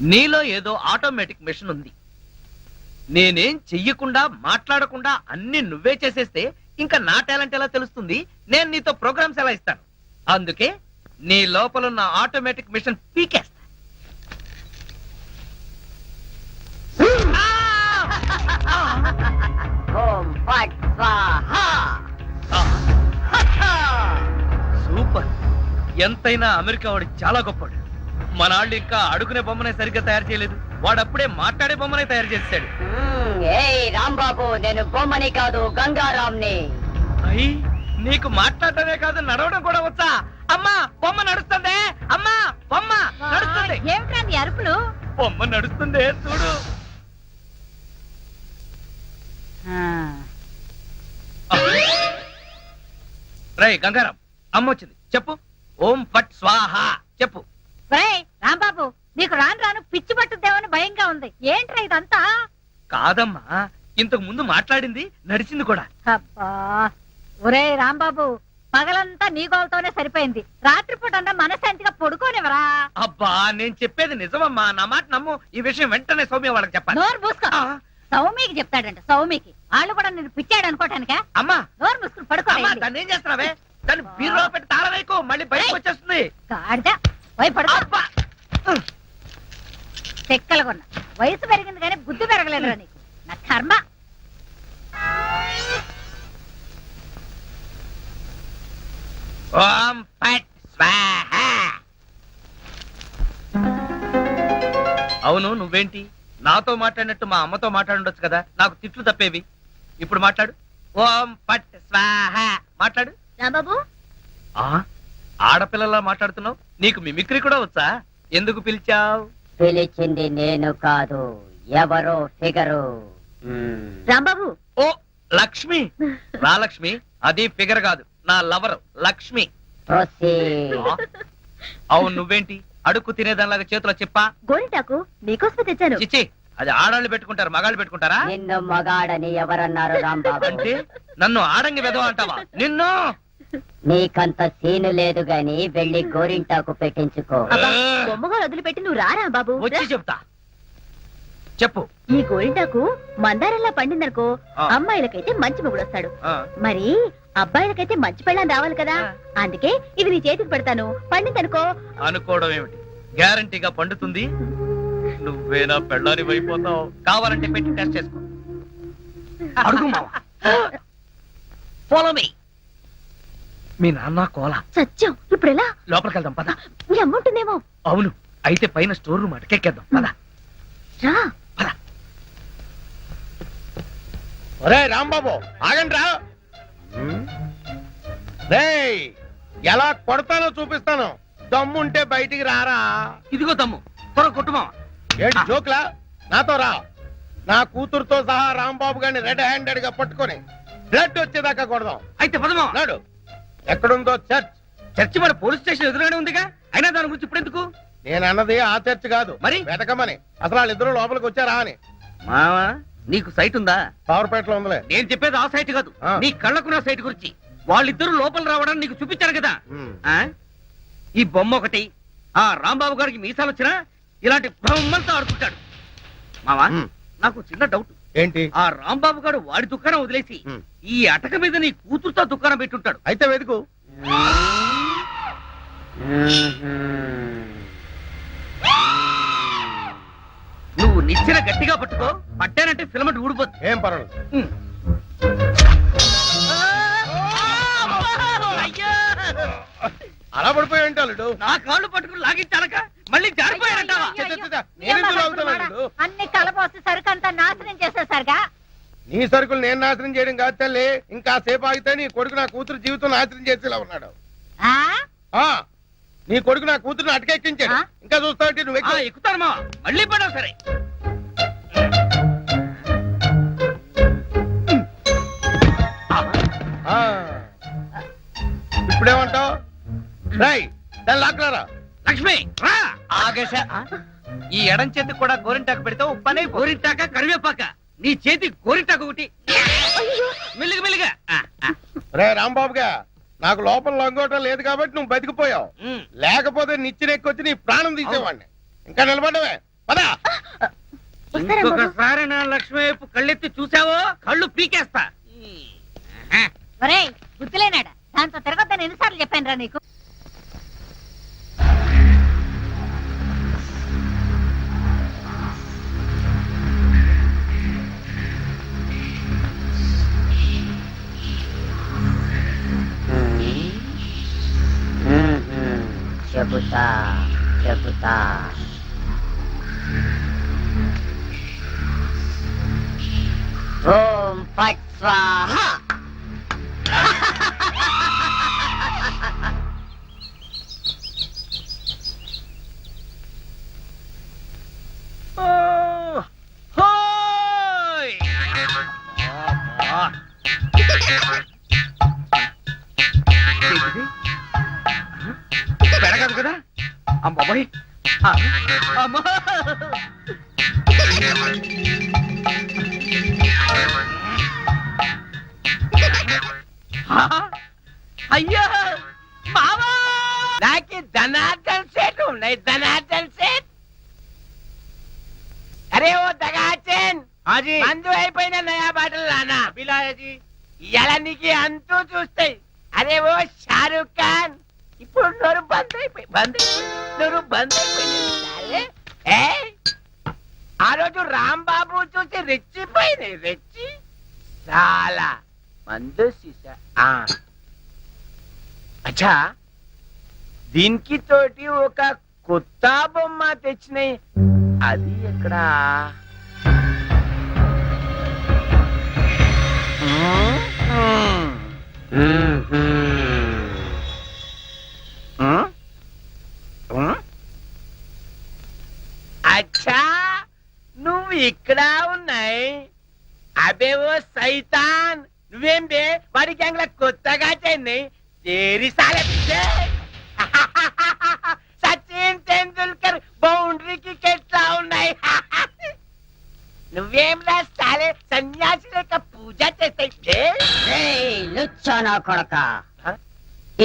నీలో ఏదో automatic machine ఉంది. నేనేం చెయ్యకుండా మాట్లాడకుండా అన్ని నువ్వే చేసేస్తే ఇంకా నా టాలెంట్ ఎలా తెలుస్తుంది? నేను నీతో ప్రోగ్రామ్స్ ఎలా ఇస్తాను? అందుకే నీ లోపల ఉన్న ఆటోమేటిక్ మిషన్ పీకేస్తా. సూపర్. ఎంతైనా అమెరికా వాడు చాలా గొప్పవాడు. మన వాళ్ళు ఇంకా అడుగునే బొమ్మనే సరిగ్గా తయారు చేయలేదు. వాడు అప్పుడే మాట్లాడే బొమ్మనే తయారు ఏయ్ రాంబాబు నేను బొమ్మని కాదు గంగారాంని అయ్యి నీకు మాట్లాడటమే కాదు నడవడం కూడా వచ్చా. అమ్మా బొమ్మ నడుస్తుంది. అమ్మా బొమ్మ నడుస్తుంది. ఏమిట్రా నీ అరుపులు? బొమ్మ నడుస్తుంది చూడు. రై గంగారం అమ్మ వచ్చింది. చెప్పు. ఓం ఫట్ స్వాహ. చెప్పు. రాంబాబు నీకు రాను రాను పిచ్చి పట్టుద్దేమని భయంగా ఉంది. ఏంట్రా ఇదంతా? కాదమ్మా ఇంతకు ముందు మాట్లాడింది నడిచింది కూడా. అబ్బా ఒరేయ్ రాంబాబు పగలంతా నీ గోలతోనే సరిపోయింది. రాత్రిపూట అన్నా మనశాంతిగా పడుకోనివరా అబ్బా నేను చెప్పేది నిజమమ్మా నా మాట నమ్ము. ఈ విషయం వెంటనే సౌమ్య వాళ్ళకి చెప్పాలి. నోరు మూసుకో. ఆ, సౌమికి చెప్తాడంట సౌమికి వాళ్ళు కూడా నేను పిచ్చాడు అనుకోటానికా? అమ్మా. నోరు మూసుకుని పడుకో దాన్ని ఏం చేస్తున్నావే? దాన్ని బీరులో పెట్టి తాళం వేయకు మళ్ళీ బయటకు వచ్చేస్తుంది. గాడిద. పోయి పడుకో అబ్బా! చెక్కలు కొన్నా వయసు పెరిగింది కానీ బుద్ధి పెరగలేదురా నీకు. నా కర్మ. ఓం స్వాహ! అవును నువ్వేంటి? నాతో మాట్లాడినట్టు మా అమ్మతో మాట్లాడుండొచ్చు కదా? నాకు తిట్లు తప్పేవి. ఇప్పుడు మాట్లాడు. ఓం ఫట్ స్వాహ! మాట్లాడు. రాంబాబు? ఆ? ఆడపిల్లలా మాట్లాడుతున్నావు? నీకు మిమిక్రీ కూడా వచ్చా? ఎందుకు పిలిచావు? పిలిచింది నేను కాదు ఎవరో ఫిగరు. రాంబాబు! ఓ లక్ష్మి! రా లక్ష్మి. అది ఫిగర్ కాదు నా లవర్ లక్ష్మి. అవును నువ్వేంటి? అడుక్కు తినేదానిలాగా చేతిలో చెప్పా? గోరింటాకు నీకోసమే తెచ్చాను. చిచ్చి అది ఆడాళ్ళు పెట్టుకుంటారు మగాళ్ళు పెట్టుకుంటారా? నిన్ను మగాడని ఎవరన్నారు రాంబాబు? అంటే నన్ను ఆడంగి వెదవ అంటావా? నిన్ను! నీకంత సీను లేదు గాని వెళ్ళి గోరింటాకు పెట్టించుకో. అబ్బా, బొమ్మగా వదిలిపెట్టి నువ్వు రారా బాబు? వచ్చి చెప్తా. చెప్పు. ఈ గోరింటాకు మందారంలా పండిందనుకో. అమ్మాయిలకైతే మంచి మొగుడు వస్తాడు మరి అబ్బాయిలకైతే మంచి పెళ్ళాం రావాలి కదా. అందుకే ఇది నీ చేతికి పెడతాను. పండిందనుకో. అనుకోవడం ఏమిటి? గ్యారంటీగా పండుతుంది? నువ్వేనా పెళ్ళారి అయిపోతావు. కావాలంటే పెట్టి టెస్ట్ చేసుకో. అడుగు మావా Follow me. మీ నాన్న కోల. సత్యం. ఇప్పుడు ఎలా లోపలికి వెళ్దాం పద నీ అమ్ముంటుందేమో అవును అయితే పైన స్టోర్ రూమ్ అటకెక్కేద్దాం పద. రా. ఒరే రాంబాబు ఆగండి రా రేయ్ ఎలా కొడతానో చూపిస్తాను. దమ్ముంటే బయటికి రారా. ఇదిగో తమ్ము త్వర కొట్టుమా ఏంటి జోక్లా? నాతో రా. నా కూతురుతో సహా రాంబాబు గారిని రెడ్ హ్యాండెడ్గా పట్టుకొని బ్లడ్ వచ్చేదాకా కొడదాం. అయితే పదమా నాడు. ఎక్కడుందో చర్చ్. చర్చి మన పోలీస్ స్టేషన్ ఎదురుగానే ఉందిగా? అయినా దాని గురించి ఇప్పుడు ఎందుకు? నేను అన్నది ఆ చర్చ్ కాదు. మరి? వెతకమని. అసలు వాళ్ళిద్దరూ లోపలికి వచ్చారా అని. మావా నీకు సైట్ ఉందా? పవర్పేటలో ఉందిలే. నేను చెప్పేది ఆ సైట్ కాదు. ఆ. నీ కళ్ళకున్న సైట్ గురించి. వాళ్ళిద్దరూ లోపల రావడానికి నీకు చూపించారు కదా. ఉమ్. ఆ? ఈ బొమ్మ ఒకటి ఆ రాంబాబు గారికి మీసాలు వచ్చినా ఇలాంటి బొమ్మలతో ఆడుకుంటాడు. మావా ఉమ్. నాకు చిన్న డౌట్ ఏంటి? ఆ రాంబాబు గారు వాడి దుకాణం వదిలేసి. ఈ అటక మీద నీ కూతురుతో దుకాణం పెట్టుంటాడు. అయితే వెతుకు. నువ్వు నిచ్చెన గట్టిగా పట్టుకో పట్టానంటే ఫిలమెంట్ ఊడిపోతుంది ఏం పర్వాలేదు! అలా పడిపోయి ఉంటాడు నా కాళ్ళు పట్టుకుని లాగించాలక? మళ్ళీ? అన్ని కలపోసి సరుకంతా నాశనం చేసేసరిగా? నీ సరుకులు నేను నాశనం చేయడం కాదు తల్లి. ఇంకా సేపు ఆగితే నీ కొడుకు నా కూతురు జీవితం నాశనం చేసేలా ఉన్నాడు. నీ కొడుకు నా కూతురుని అటకెక్కించాడు? ఇంకా చూస్తావంటే నువ్వు. ఎక్కుతాను మావా. మళ్ళీ పడవు సరే. ఆ. ఇప్పుడేమంటావు? రై దాన్ని లాక్కలారా లక్ష్మి రా! ఆగేశ ఈ ఎడం చేతికి కూడా గోరింటాకు పెడితే పని గోరింటాక కరివేపాక. నీ చేతి గోరింటాకు ఒకటి. మెల్లిగా మెల్లిగా. ఆ, ఆ. రే రాంబాబుగా నాకు లోపల లొంగోటం లేదు కాబట్టి నువ్వు బతికిపోయావు. ఉమ్. లేకపోతే నిచ్చెన ఎక్కొచ్చి నీ ప్రాణం తీసేవాడిని. ఇంకా నిలబడవే పదా. ఇంకొకసారి నా లక్ష్మి వైపు కళ్ళెత్తి చూసావో కళ్ళు పీకేస్తా. ఒరేయ్ గుర్తులేనాడా దాంతో తిరగొద్దని ఎన్నిసార్లు చెప్పాను రా నీకు? ఏంటిది? పెరగదు కదా? అమ్మాయి అమ్మా. ఆ, మావా నాకు ధనార్దన్ సెట్ ఉన్నాయి ధనార్దన్ సెట్ అరే ఓ దగాచన్ హాజీ మందు అయిపోయిన నయా బాటలు నానా బిలాయజీ దానికి అంతూ చూస్తాయి అరే ఓ షారూక్ ఖాన్. ఇప్పుడు నోరు బంద్ అయిపోయి బంద్ అయిపోయి నోరు బంద్ అయిపోయింది. ఆ రోజు రాంబాబు చూసి రెచ్చిపోయింది రెచ్చి. చాలా. మందు సీసా. అచ్చా. దీనికి తోటి ఒక కొత్త బొమ్మ తెచ్చినాయి. అది ఎక్కడ? అచ్చా నువ్వు ఇక్కడ ఉన్నాయి? అబేవో సైతాన్. నువ్వేం బే? వాడి గ్యాంగ్ల కొత్తగా చెన్నై చేరి సాల సచిన్ టెండూల్కర్ బౌండరీకి ఎట్లా ఉన్నాయి? నువ్వేం రాస్తాలే? సన్యాసి లేక పూజ చేస్తే ఏయ్, లుచ్చా నా కొడక?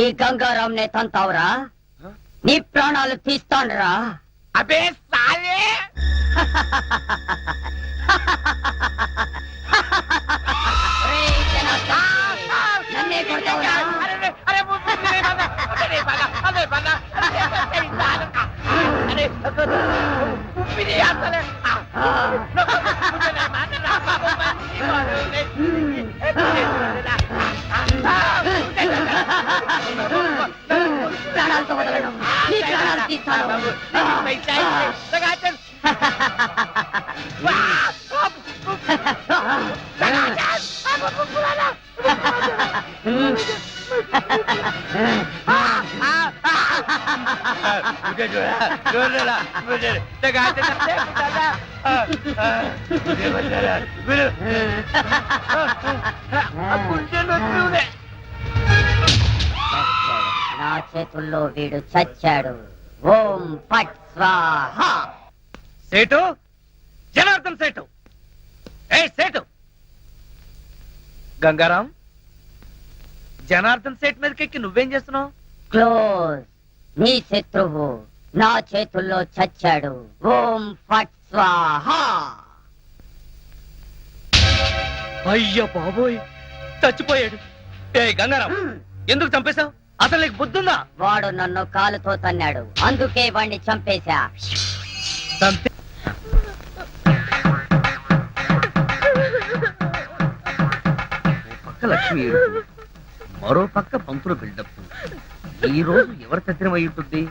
ఈ గంగారాం నే తంతావురా? నీ ప్రాణాలు తీస్తాండ్రా. అబే సాలే నన్నే కొడతావురా? నా చేతుల్లో వీడు చచ్చాడు. ఓం పట్ స్వాహ. సేటు జనార్దన్ సేటు. ఏ సేటు? గంగారాం జనార్దన్ సేట్ మీదకెక్కి నువ్వేం చేస్తున్నావు? క్లోజ్. నీ శత్రువు. నా చేతుల్లో చచ్చాడు. ఓం ఫట్ స్వాహ. అయ్యో బాబోయ్ చచ్చిపోయాడు. ఏ గంగారాం ఎందుకు చంపేశావు? అసలు నీకు బుద్ధుందా? వాడు నన్ను కాలుతో తన్నాడు. అందుకే వాణ్ణి చంపేశా. చంపే ఓ పక్క లక్ష్మి ఏడుపు, మరో పక్క పంతులు బిల్డప్. ఈ రోజు ఎవరి అయి ఉంటుంది?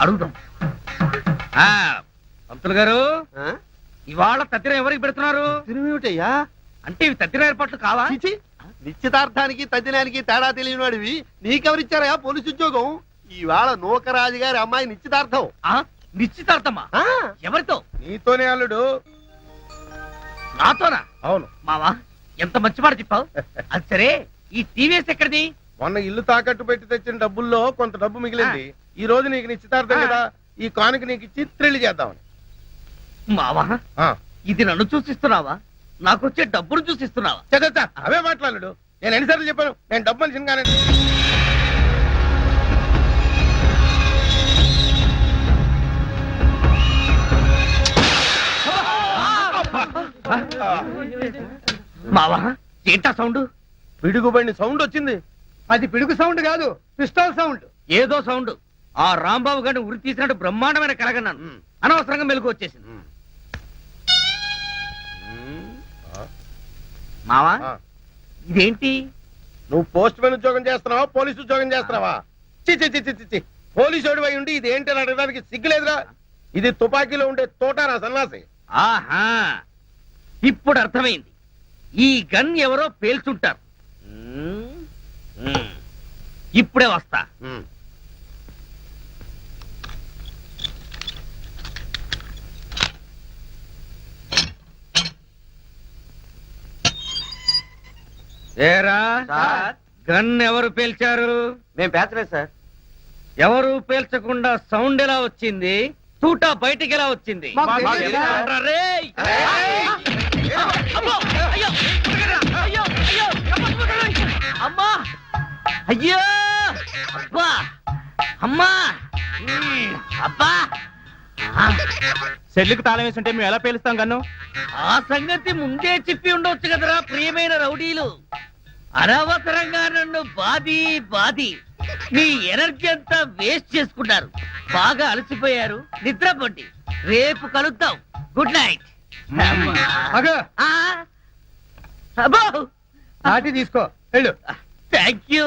అడుగుదాం ఆ, పంతులు గారు ఇవాళ తద్దినం ఎవరికి పెడుతున్నారు? తిరుమిటయ్యా అంటే ఇవి తద్దిన ఏర్పాట్లు కావా? నిశ్చితార్థానికి తద్దినానికి తేడా తెలియని వాడివి నీకెవరిచ్చారయా పోలీసు ఉద్యోగం? ఈవేళ నూకరాజు గారి అమ్మాయి నిశ్చితార్థం. నిశ్చితార్థమా? ఎవరితో? నీతోనే అల్లుడు. నాతోనా? అవును. మావా ఎంత మంచి మాట చెప్పావు? అది సరే ఈ టీవీఎస్ ఎక్కడిది? మొన్న ఇల్లు తాకట్టు పెట్టి తెచ్చిన డబ్బుల్లో కొంత డబ్బు మిగిలింది. ఈ రోజు నీకు నిశ్చితార్థం కదా ఈ కానుక నీకు ఇచ్చి త్రిల్లి చేద్దామని. మావా ఇది నన్ను చూసిస్తున్నావా? నాకు వచ్చే డబ్బును చూసిస్తున్నావా? చదువుతా అవే మాట్లాడు నేను ఎన్నిసార్లు చెప్పాను నేను డబ్బు మనిషిని కానీ. మావా ఏంటా సౌండ్? పిడుగుబండి సౌండ్ వచ్చింది అది పిడుగు సౌండ్ కాదు పిస్టల్ సౌండ్. ఏదో సౌండ్. ఆ రాంబాబు గారిని ఉరి తీసినట్టు బ్రహ్మాండమైన కలగన్నాను. అనవసరంగా మెలకు వచ్చేసింది. మావా. ఇదేంటి? నువ్వు పోస్ట్ మ్యాన్ ఉద్యోగం చేస్తున్నావా పోలీసు ఉద్యోగం చేస్తున్నావా? చి చి చి చి, చి చి. పోలీసు అయి ఉండి ఇది ఏంటి అని అడగడానికి సిగ్గులేదురా? ఇది తుపాకీలో ఉండే తోటారా సన్నాసి ఆహా. ఇప్పుడు అర్థమైంది. ఈ గన్ ఎవరో పేల్చుంటారు. ఇప్పుడే వస్తా. ఏరా గన్ ఎవరు పేల్చారు మేము పేర్చలేదు సార్ ఎవరు పేల్చకుండా సౌండ్ ఎలా వచ్చింది తూటా బయటికి ఎలా వచ్చింది మాకు మాకు తెలియదు సార్. తెలియదురా రేయ్. అమ్మో! అయ్యో! అయ్యో! అబ్బా! అమ్మా! ఉమ్, అబ్బా! ఆ, సెల్లుకి తాళం వేసి ఉంటే మేము ఎలా పేలుస్తాం కన్ను ఆ సంగతి ముందే చెప్పి ఉండొచ్చు కదరా ప్రియమైన రౌడీలు. అనవసరంగా నన్ను బాది బాది మీ ఎనర్జీ అంతా వేస్ట్ చేసుకున్నారు. బాగా అలసిపోయారు. నిద్రపోండి. రేపు కలుద్దాం. Good night. అగో అబ్బో! నాటి తీసుకో. వెళ్ళు. Thank you.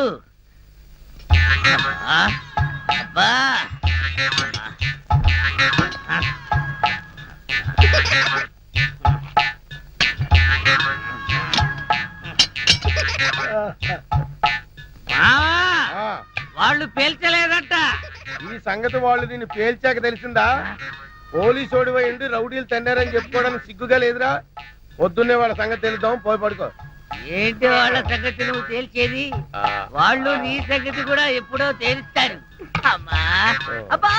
అబ్బా! ఆ, వాళ్ళు పేల్చలేదంట. ఈ సంగతి వాళ్ళు దీన్ని పేల్చాక తెలిసిందా? పోలీసు ఓడిపోయి రౌడీలు తన్నారని చెప్పుకోవడానికి సిగ్గుగా లేదురా? పొద్దున్నే వాళ్ళ సంగతి తెలుద్దాం పోయి పడుకో. ఏంటి వాళ్ళ సంగతి నువ్వు తేల్చేది? వాళ్ళు నీ సంగతి కూడా ఎప్పుడో తేలుస్తారు. అమ్మా. అబ్బా.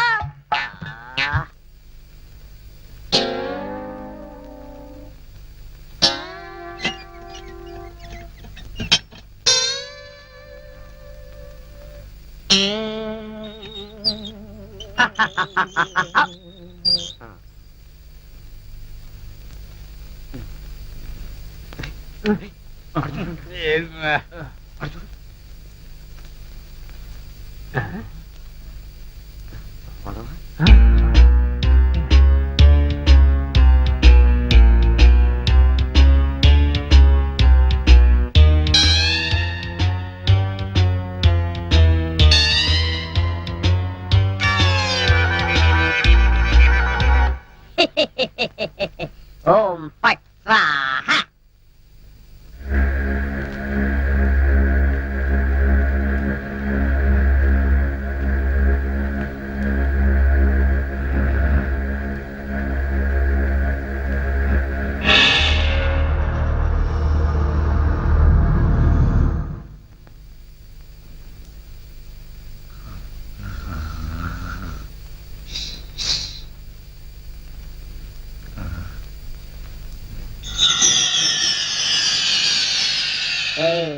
ఆ. ఓం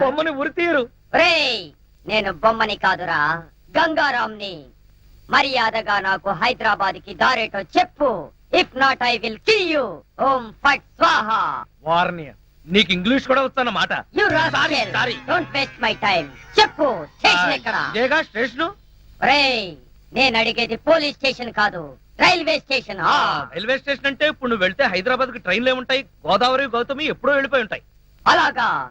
బొమ్మని ఉరి నేను బొమ్మని కాదురా. గంగారాంని మర్యాదగా నాకు హైదరాబాద్కి దారేటో చెప్పు. If not I will kill you ఓం ఫట్ స్వాహా. వార్నియ నీకు ఇంగ్లీష్ కూడా వస్తానమాట you Sorry, sorry. Don't waste my time చెప్పు. స్టేషన్ ఎక్కడ? ఇదేగా స్టేషన్ ఒరేయ్ నేను అడిగేది పోలీస్ స్టేషన్ కాదు. Railway station. ఆ. రైల్వే స్టేషన్ అంటే ఇప్పుడు నువ్వు వెళ్తే హైదరాబాద్కి ట్రైన్లు ఏముంటాయి గోదావరి గౌతమి ఎప్పుడో వెళ్ళిపోయి ఉంటాయి. అలాగా.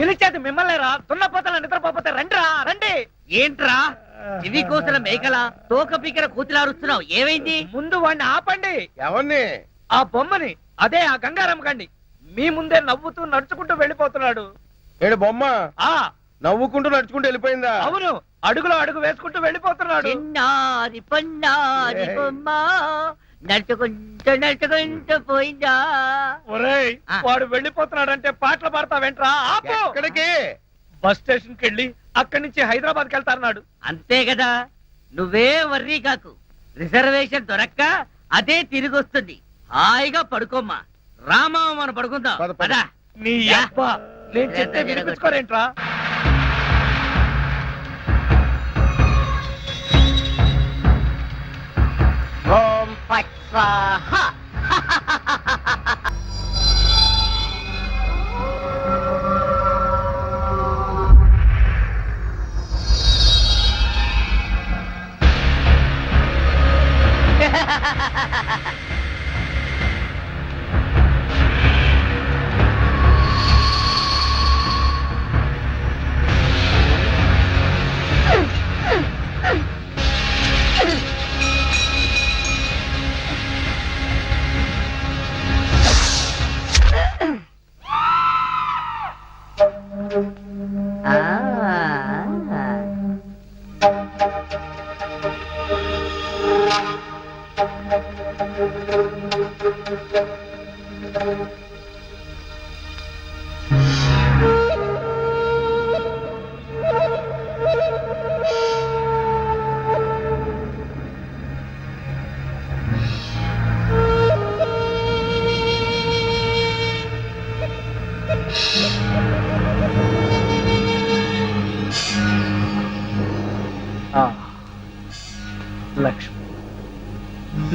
పిలిచేది మిమ్మల్ని రా. దున్నపోతల నిద్రపోతే రండిరా రండి. ఏంట్రా? ఇవి కోసిన మేకల తోక పీకర కూతులారుస్తున్నావు ఏమైంది? ముందు వాడిని ఆపండి. ఎవరిని ఆ బొమ్మని అదే ఆ గంగారాం కండి. మీ ముందే నవ్వుతూ నడుచుకుంటూ వెళ్ళిపోతున్నాడు. ఏడు బొమ్మ? ఆ. నవ్వుకుంటూ నడుచుకుంటూ వెళ్ళిపోయిందా? అవును. అడుగులో అడుగు వేసుకుంటూ వెళ్ళిపోతున్నాడు. చిన్నారి పొన్నారి ఏయ్. బొమ్మ. నడుచుకుంటూ నడుచుకుంటూ పోయిందా? ఒరేయ్. వాడు వెళ్ళిపోతున్నాడంటే పాటలు పాడతా వెంట్రా ఆపు. ఎక్కడికి? బస్ స్టేషన్కి వెళ్ళి అక్కడి నుంచి హైదరాబాద్కి వెళ్తాన్నాడు అంతే కదా. నువ్వే వర్రీ కాకు. రిజర్వేషన్ దొరక్క అదే తిరిగి వస్తుంది హాయిగా పడుకోమ్మా. రామా మనం పడుకుందాం. పద, పద. పదా. నీ యా. అబ్బ నేను చెప్తే వినిపించుకోరేంట్రా? ఫట్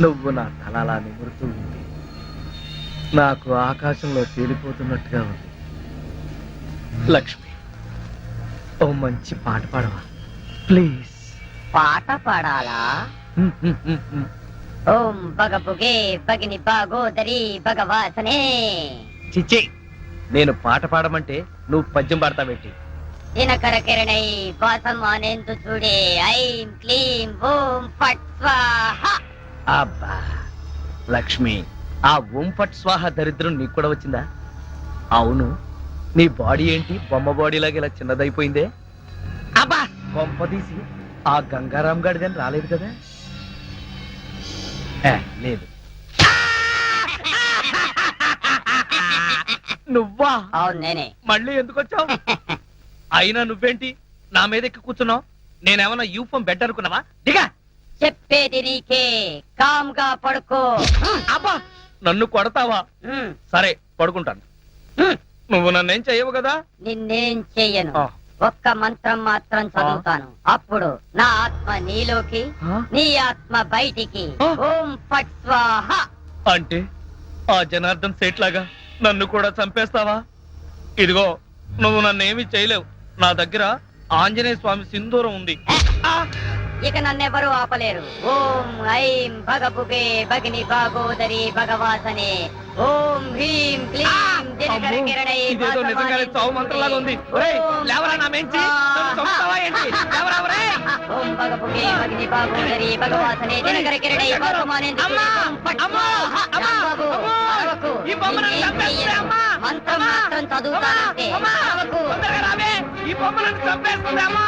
నువ్వు నా తలలా నిమురుతూ ఉంది నాకు ఆకాశంలో తేలిపోతున్నట్టుగా ఉంది. లక్ష్మి ఓ మంచి పాట పాడవా? ప్లీజ్. పాట పాడాలా? ఓం బగబుగే బగిని బాగోదరి భగవాసనే. చిచ్చి నేను పాట పాడమంటే నువ్వు పద్యం పాడతావేంటి? దినకర కిరణై వాసం అనేందు చూడే ఐం క్లీం ఓం ఫట్ స్వాహ. అబ్బా లక్ష్మి ఆ ఫట్ స్వాహ దరిద్రం నీకు కూడా వచ్చిందా? అవును నీ బాడీ ఏంటి? బొమ్మ బాడీ లాగా ఇలా చిన్నదైపోయిందే? అబ్బా బొమ్మ తీసి ఆ గంగారాం గాడి కానీ రాలేదు కదా? లేదు. నువ్వా? అవును నేనే. మళ్ళీ ఎందుకు వచ్చావు? అయినా నువ్వేంటి? నా మీద ఎక్కి కూర్చున్నావు? నేనేమన్నా యూఫం బెడ్ అనుకున్నావా? దిగా! చెప్పేది నీకే. కామ్గా పడుకో. అబ్బా నన్ను కొడతావా? సరే పడుకుంటాను. నువ్వు నన్నేం చెయ్యవు కదా? నిన్నేం చెయ్యను. ఒక్క మంత్రం మాత్రం చదువుతాను. అప్పుడు నా ఆత్మ నీలోకి? నీ ఆత్మ బయటికి. ఓం స్వాహ. అంటే ఆ జనార్దన్ సేట్ లాగా నన్ను కూడా చంపేస్తావా? ఇదిగో నువ్వు నన్నేమి చేయలేవు. నా దగ్గర ఆంజనేయ స్వామి సింధూరం ఉంది! ఇక నన్నెవరూ ఆపలేరు. ఓం ఐం భగభుగే భగిని భాగోదరి భగవాసనే. ఓం హ్రీం క్లీం భగవాసనే దినకర కిరణై మంత్రం చదువుతానంటే ఈ బొమ్మలను చంపేస్తుంది అమ్మా.